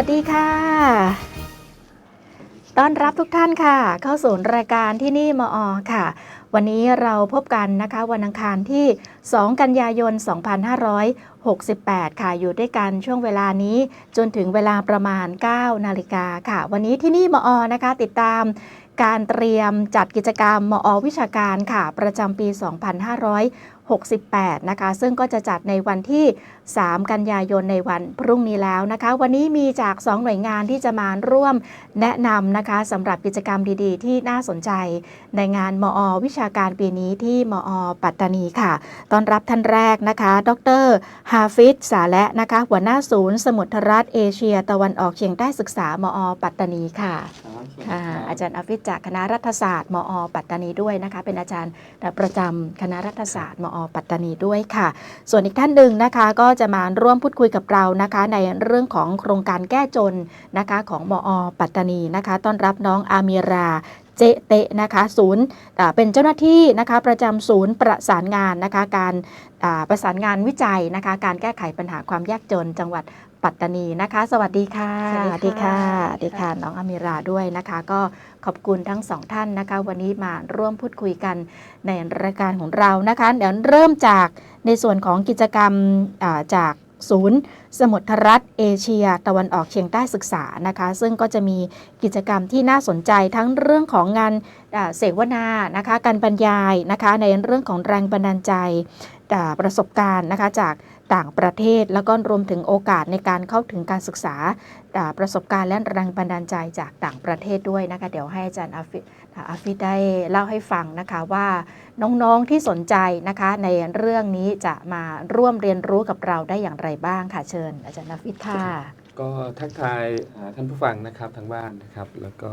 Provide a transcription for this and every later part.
วัสดีค่ะ ต้อนรับทุกท่านค่ะ เข้าสู่รายการที่นี่มอค่ะ วันนี้เราพบกันนะคะวันอังคารที่ 2 กันยายน 2568 ค่ะ อยู่ด้วยกันช่วงเวลานี้จนถึงเวลาประมาณ 9 นาฬิกาค่ะ วันนี้ที่นี่มอนะคะติดตามการเตรียมจัดกิจกรรมมอวิชาการค่ะ ประจำปี 2568 นะคะ ซึ่งก็จะจัดในวันที่ 3 กันยายนในวันพรุ่งนี้แล้วนะคะ วันนี้มีจาก 2 หน่วยงานที่จะมาร่วมแนะนำนะคะสำหรับกิจกรรมดีๆ ที่น่าสนใจ ในงานมอ วิชาการปีนี้ที่มอ ปัตตานีค่ะ ต้อนรับท่านแรกนะคะ ดรฮาฟิดสาและนะคะ หัวหน้าศูนย์ สมุทรรัฐเอเชีย ตะวันออกเฉียงใต้ศึกษามอ ปัตตานีค่ะค่ะอาจารย์อาฟิศจากคณะรัฐศาสตร์มอ ปัตตานีด้วยนะคะ เป็นอาจารย์ประจำคณะรัฐศาสตร์มออปัตตานีด้วยค่ะ ส่วนอีกท่านหนึ่งนะคะก็จะมาร่วมพูดคุยกับเรานะคะ ในเรื่องของโครงการแก้จนนะคะของมอปัตตานีนะคะ ต้อนรับน้องอามีราเจเตะนะคะศูนย์เป็นเจ้าหน้าที่นะคะประจำศูนย์ประสานงานนะคะการประสานงานวิจัยนะคะการแก้ไขปัญหาความยากจนจังหวัด ปัตตานีนะคะ สวัสดีค่ะ สวัสดีค่ะสวัสดีค่ะ น้องอามิราด้วยนะคะ ก็ขอบคุณทั้งสองท่านนะคะ วันนี้มาร่วมพูดคุยกันในรายการของเรานะคะ เดี๋ยวเริ่มจากในส่วนของกิจกรรมอ่าจากศูนย์ สมุทรรัฐเอเชีย ตะวันออกเฉียงใต้ศึกษานะคะ ซึ่งก็จะมีกิจกรรมที่น่าสนใจทั้งเรื่องของงานเสวนานะคะ การบรรยายนะคะในเรื่องของแรงบันดาลใจประสบการณ์นะคะจากต่างประเทศแล้วก็รวมถึงโอกาสในการเข้าถึงการศึกษาประสบการณ์และแรงบันดาลใจจากต่างประเทศด้วยนะคะเดี๋ยวให้อาจารย์อาฟิอาฟิได้เล่าให้ฟังนะคะว่าน้องๆที่สนใจนะคะในเรื่องนี้จะมาร่วมเรียนรู้กับเราได้อย่างไรบ้างค่ะเชิญอาจารย์อาฟิค่ะ ก็ทักทายอ่าท่านผู้ฟังนะครับทางบ้านนะครับ แล้วก็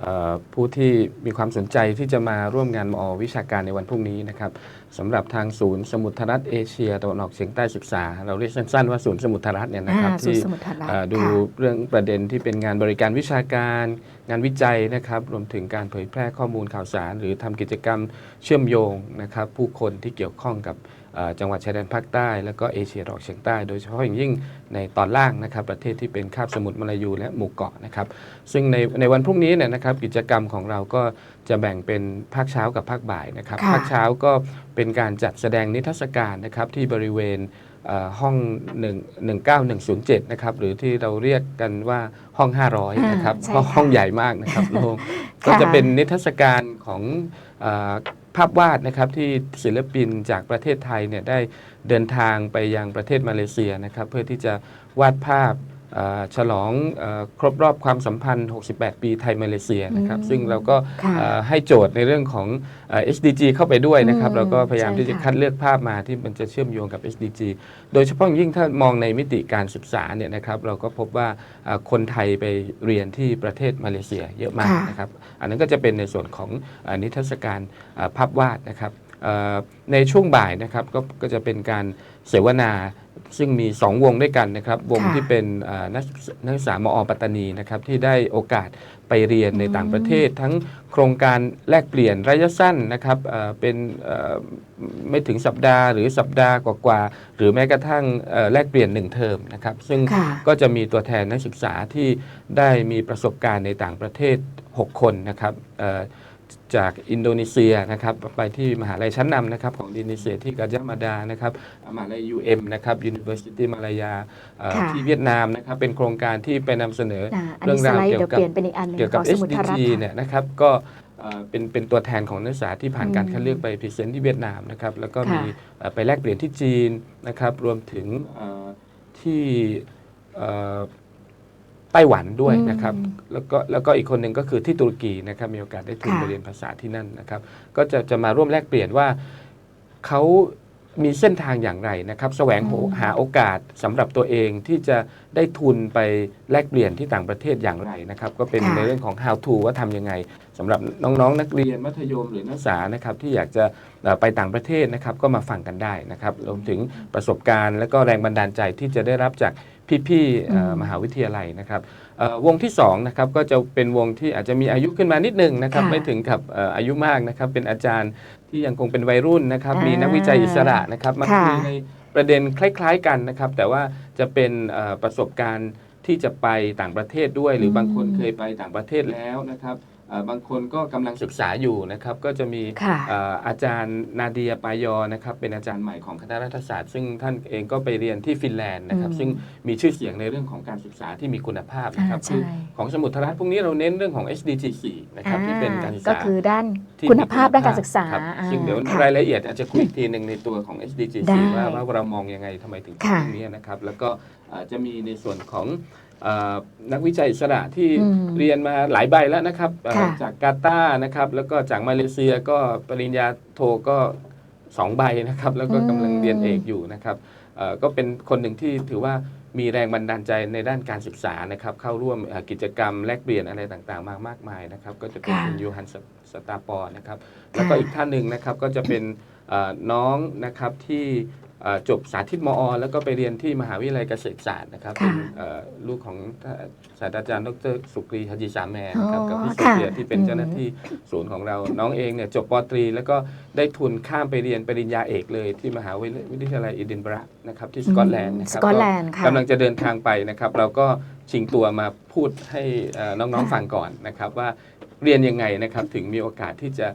เอ่อผู้ที่มีความสนใจที่จะมาร่วมงานมอวิชาการในวันพรุ่งนี้นะครับสำหรับทางศูนย์สมุทรรัฐเอเชียตะวันออกเฉียงใต้ศึกษา เราเรียกสั้นๆว่าศูนย์สมุทรรัฐเนี่ยนะครับอ่าศูนที่ย์สมุทรรัฐเอ่อดูค่ะเรื่องประเด็นที่เป็นงานบริการวิชาการ งานวิจัยนะครับรวมถึงการเผยแพร่ข้อมูลข่าวสาร หรือทำกิจกรรมเชื่อมโยงนะครับผู้คนที่เกี่ยวข้องกับเอ่อ จังหวัดชายแดนภาคใต้ แล้วก็เอเชียตะวันออกเฉียงใต้ โดยเฉพาะอย่างยิ่งในตอนล่างนะครับประเทศที่เป็นคาบสมุทรมาลายูและหมู่เกาะนะครับซึ่งในในวันพรุ่งนี้เนี่ยนะครับกิจกรรมของเราก็จะแบ่งเป็นภาคเช้ากับภาคบ่ายนะครับค่ะภาคเช้าก็เป็นการจัดแสดงนิทรรศการนะครับที่บริเวณเอ่อห้อง1 19107 นะครับ หรือที่เราเรียกกันว่าห้อง 500 นะครับอ่าใช่เพราะค่ะห้องใหญ่มากนะครับโล่งค่ะก็จะเป็นนิทรรศการของเออ ภาพวาดนะครับที่ศิลปินจากประเทศไทยเนี่ยได้เดินทางไปยังประเทศมาเลเซียนะครับเพื่อที่จะวาดภาพ ฉลองเออครบรอบความสัมพันธ์ 68 ปีไทยมาเลเซียนะครับอืมซึ่งเราก็ค่ะเอ่อให้โจทย์ในเรื่องของเอ่อ SDG เข้าไปด้วยนะครับอืมเราก็พยายามใช่ที่จะค่ะคัดเลือกภาพมาที่มันจะเชื่อมโยงกับ SDG โดยเฉพาะอย่างยิ่งถ้ามองในมิติการศึกษาเนี่ยนะครับ เราก็พบว่าเอ่อคนไทยไปเรียนที่ประเทศมาเลเซียเยอะมากค่ะนะครับ อันนั้นก็จะเป็นในส่วนของเอ่อนิทรรศการเอ่อภาพวาดนะครับเอ่อในช่วงบ่ายนะครับก็ก็จะเป็นการเสวนา ซึ่งมี 2 วงด้วยกันนะครับ วงค่ะที่เป็นเอ่อนักศึกษานักศึกษามอปัตตานีนะครับที่ได้โอกาสไปเรียนในต่างประเทศ ทั้งโครงการแลกเปลี่ยนระยะสั้นนะครับเอ่อเป็นเอ่อไม่ถึงสัปดาห์หรือสัปดาห์กว่าๆหรือแม้กระทั่งเอ่อแลกเปลี่ยนหนึ่งเทอมนะครับ ซึ่งค่ะก็จะมีตัวแทนนักศึกษาที่ได้มีประสบการณ์ในต่างประเทศ 6 คนนะครับเอ่อ จากอินโดนีเซียนะครับไปที่มหาลัยชั้นนำนะครับของอินโดนีเซียที่กาญจนาดานะครับมหาลัย UM นะครับ University มาลายาเอ่อค่ะที่เวียดนามนะครับเป็นโครงการที่ไปนำเสนออ่าอันเรื่นี้องสราวไลด์เกี่ยเดี๋ยววกับเปลี่ยนเป็นอีกอันหนึงเกี่ยวกับของสมุทรรัฐ SDG ค่ะเนี่ยนะครับก็เอ่อเป็นเป็นตัวแทนของนักศึกษาที่ผ่านการอืมคัดเลือกไปพรีเซนต์ที่เวียดนามนะครับแล้วก็ค่ะมีเอ่อไปแลกเปลี่ยนที่จีนนะครับรวมถึงเอ่อที่เอ่อ ไต้หวันด้วยนะครับอืมแล้วก็แล้วก็อีกคนหนึ่งก็คือที่ตุรกีนะครับมีโอกาสได้ทุนค่ะไปเรียนภาษาที่นั่นนะครับ ก็จะจะมาร่วมแลกเปลี่ยนว่าเขามีเส้นทางอย่างไรนะครับแสวงหาอืมหาโอกาสสำหรับตัวเองที่จะได้ทุนไปแลกเปลี่ยนที่ต่างประเทศอย่างไรนะครับ ก็เป็นค่ะในเรื่องของ how to ว่าทำยังไงสำหรับน้องๆ นักเรียนมัธยมหรือนักศึกษานะครับที่อยากจะเอ่อไปต่างประเทศนะครับก็มาฟังกันได้นะครับรวมถึงประสบการณ์และก็แรงบันดาลใจที่จะได้รับจาก พี่ๆเอ่ออืมมหาวิทยาลัยนะครับเอ่อวงที่2นะครับก็จะเป็นวงที่อาจจะมีอายุขึ้นมานิดนึงนะครับค่ะไม่ถึงกับเอ่ออายุมากนะครับเป็นอาจารย์ที่ยังคงเป็นวัยรุ่นนะครับอ่ามีมีนักวิจัยอิสระนะครับมาค่ะคุยในประเด็นคล้าย ๆกันนะครับแต่ว่าจะเป็นเอ่อประสบการณ์ที่จะไปต่างประเทศด้วย หรือมบางคนเคยไปต่างประเทศแล้วนะครับเอ่อ บางคนก็กำลังศึกษาอยู่นะครับ ก็จะมีค่ะเอ่ออาจารย์นาเดียปายอนะครับ เป็นอาจารย์ใหม่ของคณะรัฐศาสตร์ ซึ่งท่านเองก็ไปเรียนที่ฟินแลนด์นะครับอืมซึ่งมีชื่อเสียงในเรื่องของการศึกษาที่มีคุณภาพนะครับอ่าคือใช่ของสมุทรรัฐพวกนี้เราเน้นเรื่องของ SDG 4นะครับที่เป็นการศึกษาก็คือด้านที่คุณภาพด้านการศึกษาครับอ่าซึ่งเดี๋ยวค่ะรายละเอียดอาจจะคุยอีกทีหนึ่งในตัวของ SDG ได้4ว่าว่าเรามองยังไงทำไมถึงค่ะตรงนี้นะครับ แล้วก็เอ่อจะมีในส่วนของเอ่อ นักวิจัยอิสระที่อืมเรียนมาหลายใบแล้วนะครับเอ่อค่ะจากกาตาร์นะครับแล้วก็จากมาเลเซียก็ปริญญาโทก็สองใบนะครับแล้วก็กำลังเรียนเอกอยู่นะครับเอ่อก็เป็นคนหนึ่งที่ถือว่ามีแรงบันดาลใจในด้านการศึกษานะครับ เข้าร่วมเอ่อกิจกรรมแลกเปลี่ยนอะไรต่างๆ มามากมายนะครับ ก็จะเป็นค่ะคุณยูฮันสตาปอร์นะครับ แล้วก็อีกท่านหนึ่งนะครับก็จะเป็นเอ่อน้องนะครับที่เอ่อ จบสาธิตมอ แล้วก็ไปเรียนที่มหาวิทยาลัยเกษตรศาสตร์นะครับค่ะเป็นเอ่อลูกของท่านศาสตราจารย์ดรสุกรีฮัจจิสามแมนนะครับอ๋อกับพี่โซค่ะเฟียที่เป็นอืมเจ้าหน้าที่ศูนย์ของเรา น้องเองเนี่ยจบปตรี แล้วก็ได้ทุนข้ามไปเรียนปริญญาเอกเลยที่มหาวิทยาลัยอิดินบะระนะครับที่สกอตแลนด์นะครัสกอตแลนด์ค่ะกำลังจะเดินทางไปนะครับเราก็ชิงตัวมาพูดให้เอ่อน้องๆฟังก่อนนะครับว่าเรียนยังไงนะครับถึงมีโอกาสที่จะ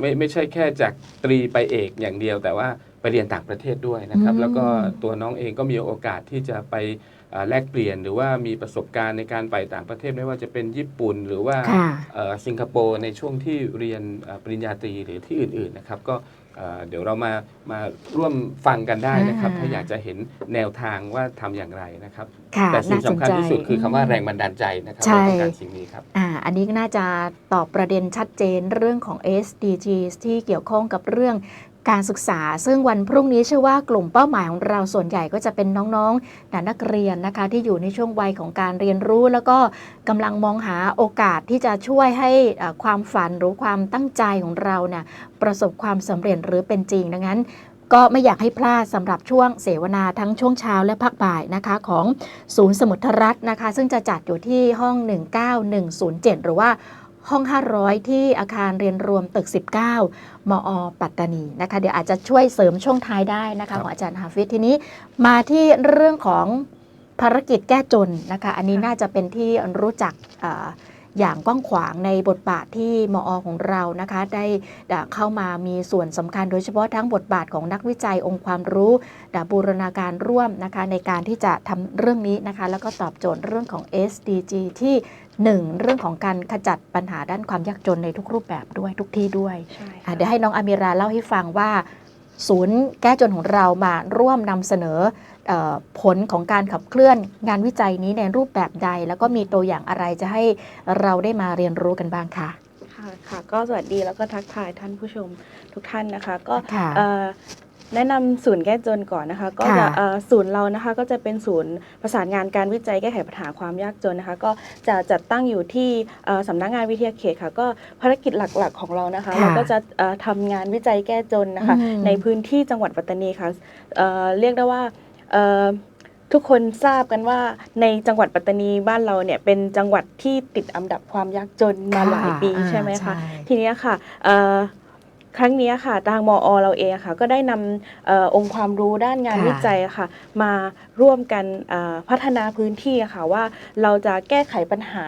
ไม่ไม่ใช่แค่จากตรีไปเอกอย่างเดียวแต่ว่า ไปเรียนต่างประเทศด้วยนะครับอืมแล้วก็ตัวน้องเองก็มีโอกาสที่จะไปเอ่อแลกเปลี่ยนหรือว่ามีประสบการณ์ในการไปต่างประเทศไม่ว่าจะเป็นญี่ปุ่น หรือว่าค่ะเอ่อสิงคโปร์ในช่วงที่เรียนเอ่อปริญญาตรีหรือที่อื่นๆนะครับก็เอ่อเดี๋ยวเรามามาร่วมฟังกันได้นะครับอ่าถ้าอยากจะเห็นแนวทางว่าทำอย่างไรนะครับค่ะแต่สิ่งน่าสำคัญที่สุดคือคำว่าแรงมบันดาลใจนะครับใช่เราต้องการสิ่งนี้ครับอ่าอันนี้น่าจะตอบประเด็นชัดเจนเรื่องของ SDGs ที่เกี่ยวข้องกับเรื่อง การศึกษา ซึ่งวันพรุ่งนี้เชื่อว่ากลุ่มเป้าหมายของเราส่วนใหญ่ก็จะเป็นน้องๆนักเรียนนะคะที่อยู่ในช่วงวัยของการเรียนรู้ แล้วก็กำลังมองหาโอกาสที่จะช่วยให้ความฝันหรือความตั้งใจของเราเนี่ยประสบความสำเร็จหรือเป็นจริงดังนั้นก็ไม่อยากให้พลาดสำหรับช่วงเสวนาทั้งช่วงเช้าและภาคบ่ายนะคะของศูนย์สมุทรรัฐนะคะ ซึ่งจะจัดอยู่ที่ห้อง 19107 หรือว่า ห้อง 500 ที่อาคารเรียนรวมตึก 19 มอ ปัตตานีนะคะเดี๋ยวอาจจะช่วยเสริมช่วงท้ายได้นะครัคะบของอาจารย์ฮาฟิซทีนี้มาที่เรื่องของภารกิจแก้จนนะคะอันนี้น่าจะเป็นที่รู้จัก อ่าอย่างกว้างขวางในบทบาทที่มอของเรานะคะ ได้เข้ามามีส่วนสำคัญโดยเฉพาะทั้งบทบาทของนักวิจัยองค์ความรู้ดาบูรณาการร่วมนะคะในการที่จะทำเรื่องนี้นะคะ แล้วก็ตอบโจทย์เรื่องของ SDG ที่ 1 เรื่องของการขจัดปัญหาด้านความยากจนในทุกรูปแบบด้วยทุกที่ด้วยใช่อะค่ะเดี๋ยวให้น้องอามิราเล่าให้ฟังว่าศูนย์แก้จนของเรามาร่วมนำเสนอเออ ผลของการขับเคลื่อนงานวิจัยนี้ในรูปแบบใด แล้วก็มีตัวอย่างอะไรจะให้เราได้มาเรียนรู้กันบ้างค่ะค่ะค่ะก็สวัสดีแล้วก็ทักทายท่านผู้ชมทุกท่านนะคะ ก็ค่ะเอ่อแนะนำศูนย์แก้จนก่อนนะคะ ก็จะค่ะเอ่อศูนย์เรานะคะก็จะเป็นศูนย์ประสานงานการวิจัยแก้ไขปัญหาความยากจนนะคะ ก็จะจัดตั้งอยู่ที่เอ่อสำนักงานวิทยาเขตค่ะ ก็ภารกิจหลักๆของเรานะคะค่ะเราก็จะเอ่อทำงานวิจัยแก้จนนะคะอืมในพื้นที่จังหวัดปัตตานีค่ะเอ่อเรียกได้ว่าเอ่อ ทุกคนทราบกันว่าในจังหวัดปัตตานีบ้านเราเนี่ยเป็นจังหวัดที่ติดอันดับความยากจนมาหลายปีอ่าใช่ไหมคะใช่ทีเนี้ยค่ะเอ่อครั้งเนี้ยค่ะทางมอเราเองค่ะ ก็ได้นำเออองค์ความรู้ด้านงานค่ะวิจัยอะค่ะ มาร่วมกันเอ่อพัฒนาพื้นที่อะค่ะว่าเราจะแก้ไขปัญหา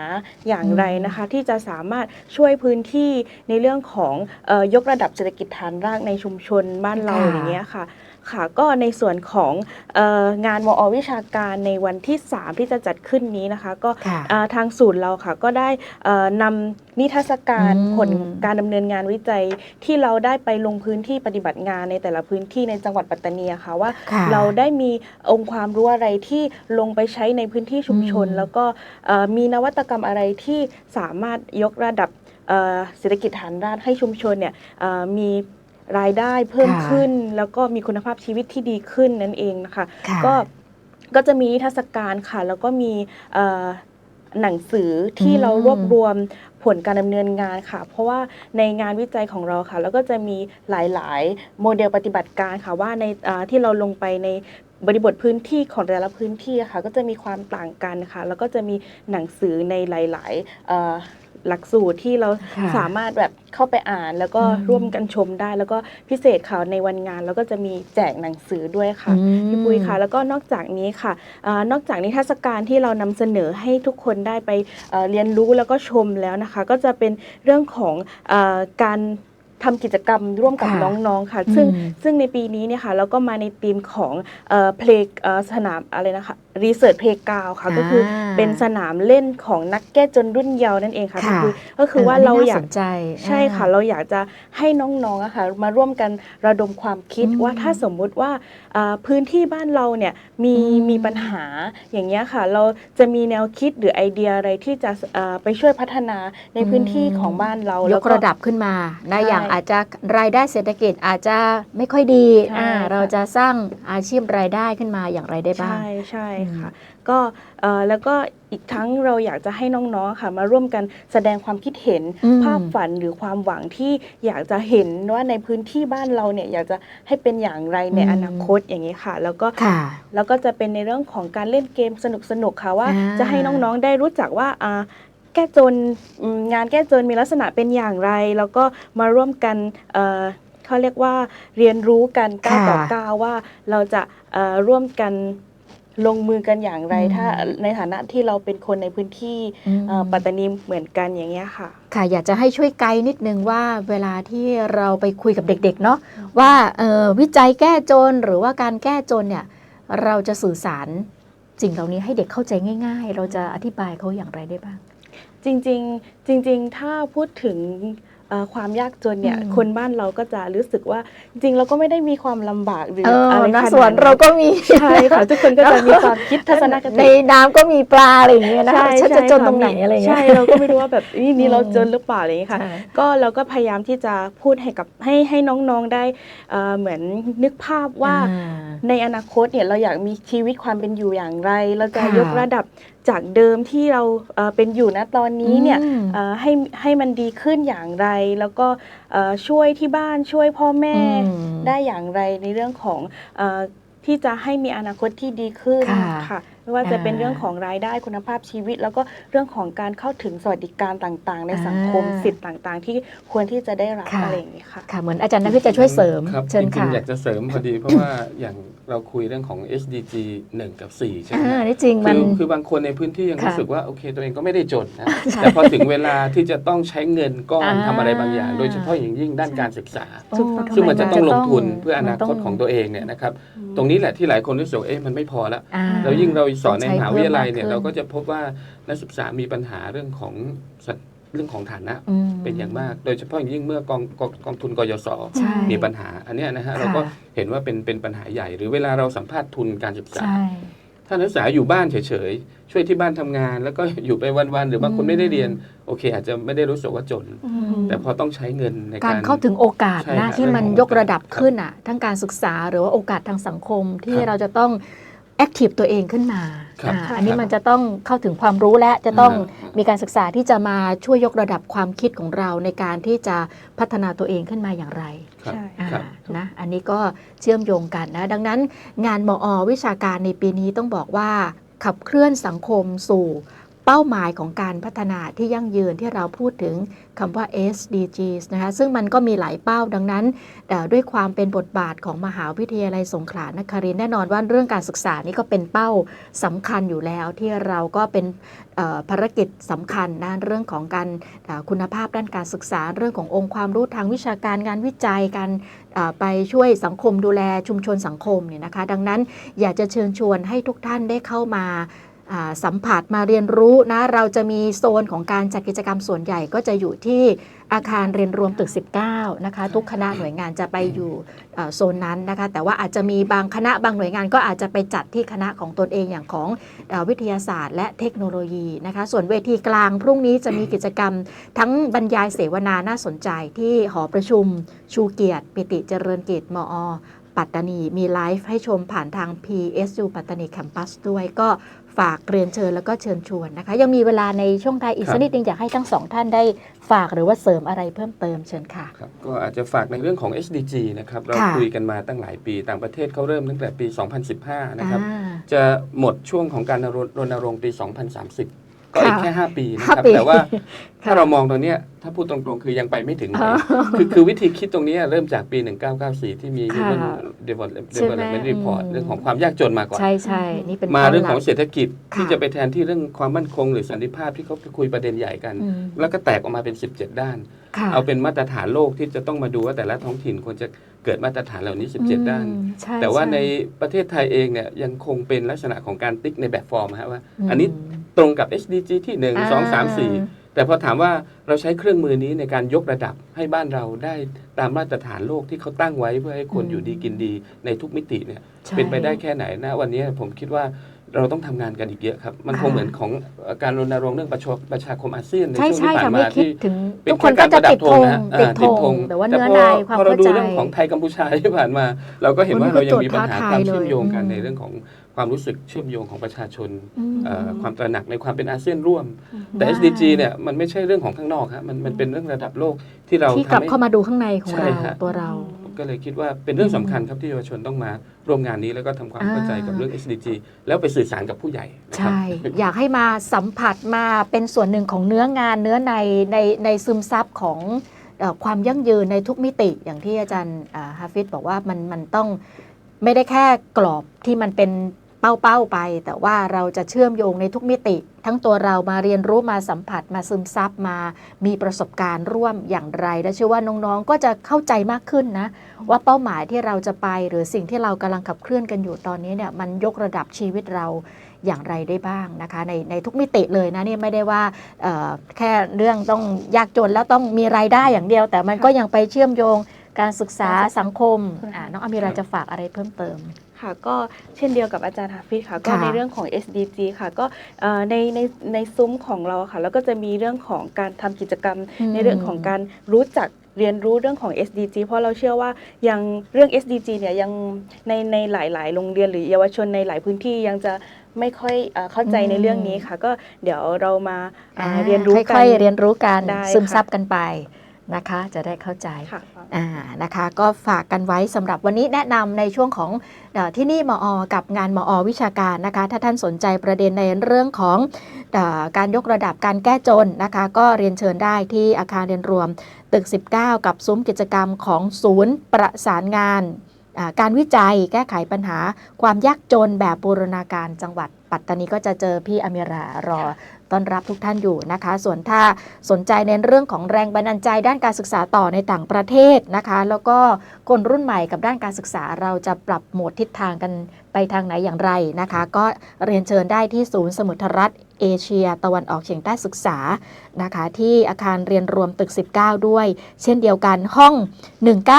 อย่างไรนะคะ ที่จะสามารถช่วยพื้นที่ในเรื่องของเออยกระดับเศรษฐกิจฐานรากในชุมชนบ้านเราค่ะอย่างเงี้ยค่ะ ค่ะ ก็ในส่วนของเอองานมอวิชาการในวันที่ 3 ที่จะจัดขึ้นนี้นะคะ ก็ค่ะอ่าทางศูนย์เราค่ะก็ได้เอ่อนำนิทรรศการอืมผลการดำเนินงานวิจัยที่เราได้ไปลงพื้นที่ปฏิบัติงานในแต่ละพื้นที่ในจังหวัดปัตตานีอะค่ะว่าค่ะเราได้มีองค์ความรู้อะไรที่ลงไปใช้ในพื้นที่ชุมชนอืมแล้วก็เอ่อมีนวัตกรรมอะไรที่สามารถยกระดับเอ่อเศรษฐกิจฐานรากให้ชุมชนเนี่ยเอ่อมี รายได้เพิ่มค่ะขึ้น แล้วก็มีคุณภาพชีวิตที่ดีขึ้นนั่นเองนะคะ ค่ะก็ก็จะมีนิทรรศการค่ะ แล้วก็มีเอ่อหนังสือที่อืม เรารวบรวมผลการดำเนินงานค่ะ เพราะว่าในงานวิจัยของเราค่ะ แล้วก็จะมีหลายๆ โมเดลปฏิบัติการค่ะว่าในเอ่อที่เราลงไปในบริบทพื้นที่ของแต่ละพื้นที่อะค่ะ ก็จะมีความต่างกันค่ะ แล้วก็จะมีหนังสือในหลายๆเอ่อ หลักสูตรที่เราค่ะสามารถแบบเข้าไปอ่าน แล้วก็อืม ร่วมกันชมได้ แล้วก็พิเศษค่ะในวันงาน แล้วก็จะมีแจกหนังสือด้วยค่ะอืมพี่ปุ้ยค่ะแล้วก็นอกจากนี้ค่ะอานอกจากนิทรรศการที่เรานำเสนอให้ทุกคนได้ไปเอ่อเรียนรู้แล้วก็ชมแล้วนะคะ ก็จะเป็นเรื่องของเออการ ทำกิจกรรมร่วมกับค่ะน้องๆค่ะ ซึ่งอืม ซึ่งในปีนี้เนี่ยค่ะเราก็มาในธีมของเพลงสนามอะไรนะคะรีเสิร์ชเพลงกาวค่ะก็คืออาเป็นสนามเล่นของนักแก้จนรุ่นเยาว์นั่นเองค่ะพี่ค่ะปุ้ยก็คือว่าเราอยาก นนี้น่สนใจ ใช่ค่ะอ่าเราอยากจะให้น้องๆอะค่ะมาร่วมกันระดมความคิดอืมว่าถ้าสมมุติว่าอ่าพื้นที่บ้านเราเนี่ยมีอืมมีปัญหาอย่างเงี้ยค่ะ เราจะมีแนวคิดหรือไอเดียอะไรที่จะอ่าไปช่วยพัฒนาในพื้นที่ของบ้านเรายแล้วกระดับขึ้นมานะใช่อย่างอาจจะรายได้เศรษฐกิจอาจจะไม่ค่อยดีใช่อ่าค่ะเราจะสร้างอาชีพรายได้ขึ้นมาอย่างไรได้บ้าง ใช่ใช่อืมค่ะก็เอ่อแล้วก็อีกทั้งเราอยากจะให้น้องๆค่ะ มาร่วมกันแสดงความคิดเห็นอืมภาพฝันหรือความหวังที่อยากจะเห็นว่าในพื้นที่บ้านเราเนี่ยอยากจะให้เป็นอย่างไรในอืมอนาคตอย่างนี้ค่ะ แล้วก็ค่ะแล้วก็จะเป็นในเรื่องของการเล่นเกมสนุกๆค่ะว่าอ่าจะให้น้องๆได้รู้จักว่าอ่า แก้จนอืมงานแก้จนมีลักษณะเป็นอย่างไร แล้วก็มาร่วมกันเอ่อเขาเรียกว่าเรียนรู้กันก้าวต่อค่ะก้าวว่าเราจะเอ่อร่วมกันลงมือกันอย่างไร อืม ถ้าในฐานะที่เราเป็นคนในพื้นที่อืมเอ่อปัตตานีเหมือนกันอย่างเงี้ยค่ะ ค่ะอยากจะให้ช่วยไกด์นิดนึงว่าเวลาที่เราไปคุยกับเด็กๆเนาะว่าเอ่อวิจัยแก้จนหรือว่าการแก้จนเนี่ยเราจะสื่อสารสิ่งเหล่านี้ให้เด็กเข้าใจง่าย ๆ เราจะอธิบายเขาอย่างไรได้บ้าง จริงๆจริง ๆ ถ้าพูดถึงเอ่อความยากจนเนี่ยอืมคนบ้านเราก็จะรู้สึกว่าจริงๆเราก็ไม่ได้มีความลำบากหรือเอออะไรนะขนาดสวนเราก็มีใช่ค่ะทุกคนก็จะมีความคิดทัศนคในติน้ำก็มีปลาอะไรอย่างเงี้ยนะใช่ฉันจะจนตรงไหนอะไรอย่างเงี้ยใช่เราก็ไม่รู้ว่าแบบนี่นี่อืมเราจนหรือเปล่าอะไรอย่างเงี้ยค่ะใช่ก็เราก็พยายามที่จะพูดให้กับให้ให้น้องๆได้เอ่อเหมือนนึกภาพว่าอ่าในอนาคตเนี่ยเราอยากมีชีวิตความเป็นอยู่อย่างไร เราจะค่ะยกระดับ จากเดิมที่เราเอ่อเป็นอยู่ณตอนนี้เนี่ยอืม เอ่อให้ให้มันดีขึ้นอย่างไร แล้วก็เอ่อช่วยที่บ้านช่วยพ่อแม่ อืม ได้อย่างไรในเรื่องของเออที่จะให้มีอนาคตที่ดีขึ้นค่ะ ค่ะ ไม่ว่าจะเป็นอ่าเรื่องของรายได้คุณภาพชีวิต แล้วก็เรื่องของการเข้าถึงสวัสดิการต่างๆ ในสังคมอ่าสิทธิ์ต่างๆ ที่ควรที่จะได้รับค่ะ อะไรอย่างนี้ค่ะ ค่ะ เหมือนอาจารย์นักวิทย์จะช่วยเสริม ครับเชิญจริค่ะงๆอยากจะเสริมพอดี เพราะว่าอย่างเราคุยเรื่องของ HDG 1 กับ 4 ใช่ไหมอ่าฮะนี่จริงคืมันอคือบางคนในพื้นที่ยังค่ะรู้สึกว่าโอเคตัวเองก็ไม่ได้จนนะใช่แต่พอถึงเวลาที่จะต้องใช้เงินก้อนอ่า ทำอะไรบางอย่าง โดยเฉพาะอย่างยิ่งด้านการศึกษา โอ้ซึ่งมันจะต้องลงทุนทำไเพื่ออนาคตของตัวเองเนี่ยนะครับตรงนี้แหละที่หลายคนรู้สึกว่าเอ๊ะมันไม่พอแล้วอ่า แล้วยิ่งเราสอนในต้องมใช้หาวิทยาลัยเนี่ยเพิ่มมากขึ้นเราก็จะพบว่านักศึกษามีปัญหาเรื่องของสัดเรื่องของฐานะอืมเป็นอย่างมาก โดยเฉพาะอย่างยิ่งเมื่อกองกองกองทุนกยศใช่มีปัญหา อันเนี้ยนะฮะค่ะเราก็เห็นว่าเป็นเป็นปัญหาใหญ่ หรือเวลาเราสัมภาษณ์ทุนการศึกษาใช่ถ้านักศึกษาอยู่บ้านเฉยๆ ช่วยที่บ้านทำงาน แล้วก็อยู่ไปวันๆ หรือบางคนอืมไม่ได้เรียน โอเค อาจจะไม่ได้รู้สึกว่าจน แต่พอต้องใช้เงินในกาการรเข้าถึงโอกาสใช่นะครับที่มันเรื่องของยกระดับโอกาสขึ้นอะทั้งการศึกษาหรือว่าโอกาสทางสังคมที่ครับเราจะต้อง แอคทีฟตัวเองขึ้นมาครับอ่าใช่อันนี้มันจะต้องเข้าถึงความรู้และจะต้องอ่ามีการศึกษาที่จะมาช่วยยกระดับความคิดของเราในการที่จะพัฒนาตัวเองขึ้นมาอย่างไรครับ ใช่ อ่าครับ นะอันนี้ก็เชื่อมโยงกันนะ ดังนั้นงานมอ วิชาการในปีนี้ต้องบอกว่าขับเคลื่อนสังคมสู่ เป้าหมายของการพัฒนาที่ยั่งยืนที่เราพูดถึงคำว่า SDGs นะคะซึ่งมันก็มีหลายเป้าดังนั้น ด้วยความเป็นบทบาทของมหาวิทยาลัยสงขลานครินแน่นอนว่าเรื่องการศึกษานี่ก็เป็นเป้าสำคัญอยู่แล้ว ที่เราก็เป็นภารกิจสำคัญนะเรื่องของการคุณภาพด้านการศึกษา เรื่องขององค์ความรู้ทางวิชาการงานวิจัยการไปช่วยสังคมดูแลชุมชนสังคมเนี่ยนะคะ ดังนั้นอยากจะเชิญชวนให้ทุกท่านได้เข้ามา สัมผัสมาเรียนรู้นะ เราจะมีโซนของการจัดกิจกรรมส่วนใหญ่ก็จะอยู่ที่อาคารเรียนรวมตึก 19 นะคะ ทุกคณะหน่วยงานจะไปอยู่เอ่อโซนนั้นนะคะ แต่ว่าอาจจะมีบางคณะบางหน่วยงานก็อาจจะไปจัดที่คณะของตนเองอย่างของเอ่อวิทยาศาสตร์ และเทคโนโลยีนะคะ ส่วนเวทีกลางพรุ่งนี้จะมีกิจกรรม ทั้งบรรยายเสวนาน่าสนใจที่หอประชุมชูเกียรติปิติเจริญกิจมอ ปัตตานี มีไลฟ์ให้ชมผ่านทาง PSU ปัตตานีแคมปัสด้วยก็ฝากเรียนเชิญแล้วก็เชิญชวนนะคะ ยังมีเวลาในช่วงท้ายอีกครับสักนิดนึงอยากให้ทั้งสองท่านได้ฝากหรือว่าเสริมอะไรเพิ่มเติมเชิญค่ะครับก็อาจจะฝากในเรื่องของ SDG นะครับ เราค่ะคุยกันมาตั้งหลายปี ต่างประเทศเขาเริ่มตั้งแต่ปี 2015 นะครับอ่าจะหมดช่วงของการรณรงค์ปี 2030 ก็อีกค่ะแค่ 5 ปีนะคห้ารับปีแต่ว่าถ้าค่ะเรามองตรงเนี้ยถ้าพูดตรงๆ คือยังไปไม่ถึงไหนอ๋อคือคือวิธีคิดตรงเนี้ยเริ่มจากปี 1994 ที่มีค่ะ Human Development ใช่ไหม Development Report อืมเรื่องของความยากจนมาก่อน ใช่ใช่นี่เป็นมาเรื่องของป้หลักเศรษฐกิจที่ค่ะจะไปแทนที่เรื่องความมั่นคงหรือสันติภาพที่เขาคุยประเด็นใหญ่กันอืมแล้วก็แตกออกมาเป็น 17 ด้านค่ะเอาเป็นมาตรฐานโลกที่จะต้องมาดูว่าแต่ละท้องถิ่นควรจะเกิดมาตรฐานเหล่านี้ 17 ด้านอืมช่แต่ว่าช่ในประเทศไทยเองเนี่ยยังคงเป็นลักษณะของการติ๊กในแบบฟอร์มฮะว่ามอันนี้ ตรงกับ SDG ที่ 1 2 3 4 แต่พอถามว่าเราใช้เครื่องมือนี้ในการยกระดับให้บ้านเราได้ตามมาตรฐานโลกที่เขาตั้งไว้เพื่อให้คนอืมอยู่ดีกินดีในทุกมิติเนี่ยใช่ เป็นไปได้แค่ไหนนะวันนี้ผมคิดว่าเราต้องทำงานกันอีกเยอะครับ มันคงอ่าเหมือนของเอ่อการรณรงค์เรื่องประชาประชาคมอาเซียนในใช่ช่วงใช่ที่ผ่าค่ะนไม่มาคิดที่ ถึงเป็นทุกคนก็จะติดธงนะติดอ่าธงแต่ว่าเนื้อพในความพอเราเข้าดูใจ เรื่องของไทยกัมพูชาที่ผ่านมา เราก็เห็นว่าวันนี้เรายังมีก็ปัญหาโจทย์ความท้าทายเชื่อมโยงกันเลยในเรื่องของ ความรู้สึกเชื่อมโยงของประชาชนอืมเอ่อความตระหนักในความเป็นอาเซียนร่วม แต่ได้ SDG เนี่ยมันไม่ใช่เรื่องของข้างนอกฮะมันมันเป็นเรื่องระดับโลกที่เราที่กลับทำให้ เข้ามาดูข้างในของใช่เราฮะ ตัวเรา ก็เลยคิดว่าเป็นเรื่องสำคัญครับที่เยาวชนต้องมาร่วมงานนี้แล้วก็ทำความเข้าใจกับเรื่อง SDG แล้วไปสื่อสารกับผู้ใหญ่นะครับใช่อยากให้มาสัมผัสมาเป็นส่วนหนึ่งของเนื้องานเนื้อในในในซึมซับของเอ่อความยั่งยืนในทุกมิติอย่างที่อาจารย์อ่าฮาฟิดบอกว่ามันมันต้องไม่ได้แค่กรอบที่มันเป็น เป้าๆไป แต่ว่าเราจะเชื่อมโยงในทุกมิติ ทั้งตัวเรามาเรียนรู้มาสัมผัสมาซึมซับมา มีประสบการณ์ร่วมอย่างไร และเชื่อว่าน้องๆก็จะเข้าใจมากขึ้นนะ ว่าเป้าหมายที่เราจะไปหรือสิ่งที่เรากำลังขับเคลื่อนกันอยู่ตอนนี้เนี่ยมันยกระดับชีวิตเราอย่างไรได้บ้างนะคะ ในในทุกมิติเลยนะนี่ไม่ได้ว่าเอ่อแค่เรื่องต้องยากจนแล้วต้องมีรายได้อย่างเดียว แต่มันก็ยังไปเชื่อมโยงการศึกษาสังคมอ่าน้องอามิราจะฝากอะไรเพิ่มเติม ค่ะก็เช่นเดียวกับอาจารย์ฮาฟิซค่ะก็ค่ะในเรื่องของ SDG ค่ะก็เอ่อในในในซุ้มของเราค่ะแล้วก็จะมีเรื่องของการทำกิจกรรม อืม ในเรื่องของการรู้จักเรียนรู้เรื่องของ SDG เพราะเราเชื่อว่ายังเรื่อง SDG เนี่ยยังในในหลาย ๆ โรงเรียนหรือเยาวชนในหลายพื้นที่ยังจะไม่ค่อยเอ่อเข้าใจในเรื่องนี้ค่ะ ก็เดี๋ยวเรามาเอ่อเรียนรู้กัน ค่อยๆเรียนรู้กันได้ซึมค่ะ ซับกันไป นะคะ จะได้เข้าใจค่ะอ่านะคะ ก็ฝากกันไว้สำหรับวันนี้แนะนำในช่วงของเออที่นี่มอ กับงานมอ วิชาการนะคะ ถ้าท่านสนใจประเด็นในเรื่องของเออการยกระดับการแก้จนนะคะ ก็เรียนเชิญได้ที่อาคารเรียนรวมตึก 19 กับซุ้มกิจกรรมของศูนย์ประสานงานอ่าการวิจัยแก้ไขปัญหาความยากจนแบบบูรณาการจังหวัดปัตตานีก็จะเจอพี่อเมรารอ ต้อนรับทุกท่านอยู่นะคะ ส่วนถ้าสนใจในเรื่องของแรงบันดาลใจด้านการศึกษาต่อในต่างประเทศนะคะ แล้วก็คนรุ่นใหม่กับด้านการศึกษาเราจะปรับโหมดทิศทางกันไปทางไหนอย่างไรนะคะ ก็เรียนเชิญได้ที่ศูนย์สมุทรรัฐเอเชีย ตะวันออกเฉียงใต้ศึกษานะคะ ที่อาคารเรียนรวมตึก 19 ด้วย เช่นเดียวกันห้อง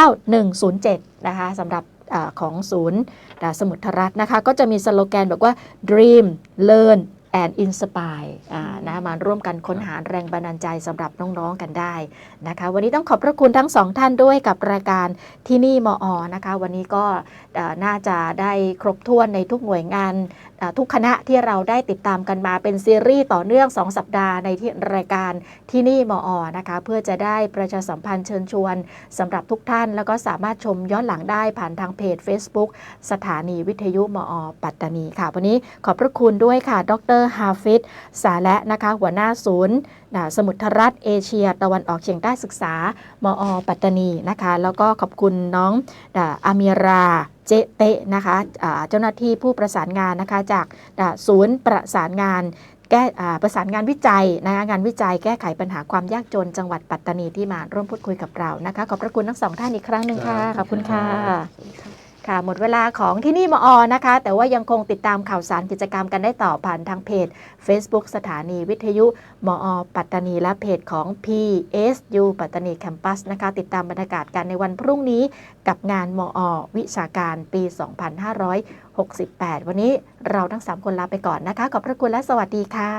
19107 นะคะสำหรับอของศูนย์สมุทรรัฐนะคะ ก็จะมีสโลแกนบอกว่า dream learn and inspire อ่านะมาร่วมกันค้นหาแรงบันดาลใจสำหรับน้องๆกันได้นะคะ วันนี้ต้องขอบพระคุณทั้งสองท่านด้วยกับรายการที่นี่มอนะคะ วันนี้ก็เอ่อน่าจะได้ครบถ้วนในทุกหน่วยงานอ่า ทุกคณะที่เราได้ติดตามกันมาเป็นซีรีส์ต่อเนื่อง 2 สัปดาห์ในที่รายการที่นี่มอนะคะ เพื่อจะได้ประชาสัมพันธ์เชิญชวนสำหรับทุกท่าน แล้วก็สามารถชมย้อนหลังได้ผ่านทางเพจ Facebook สถานีวิทยุมอปัตตานีค่ะ วันนี้ขอบพระคุณด้วยค่ะ ดรฮาฟิดสาและนะคะ หัวหน้าศูนย์สมุทรรัฐเอเชีย ตะวันออกเฉียงใต้ศึกษามอปัตตานีนะคะ แล้วก็ขอบคุณน้องอามีรา เจเตะนะคะอ่าเจ้าหน้าที่ผู้ประสานงานนะคะจากอ่าศูนย์ประสานงานแก้อ่าประสานงานวิจัยนะคะงานวิจัยแก้ไขปัญหาความยากจนจังหวัดปัตตานีที่มาร่วมพูดคุยกับเรานะคะขอบพระคุณทั้งสองท่านอีกครั้งหนึ่งค่ะขอบคุณค่ะ ค่ะหมดเวลาของที่นี่มอนะคะ แต่ว่ายังคงติดตามข่าวสารกิจกรรมกันได้ต่อผ่านทางเพจ Facebook สถานีวิทยุมอปัตตานี และเพจของ PSU ปัตตานีแคมปัสนะคะ ติดตามบรรยากาศกันในวันพรุ่งนี้กับงานมอวิชาการปี 2568 วันนี้เราทั้ง 3 คนลาไปก่อนนะคะ ขอบพระคุณและสวัสดีค่ะ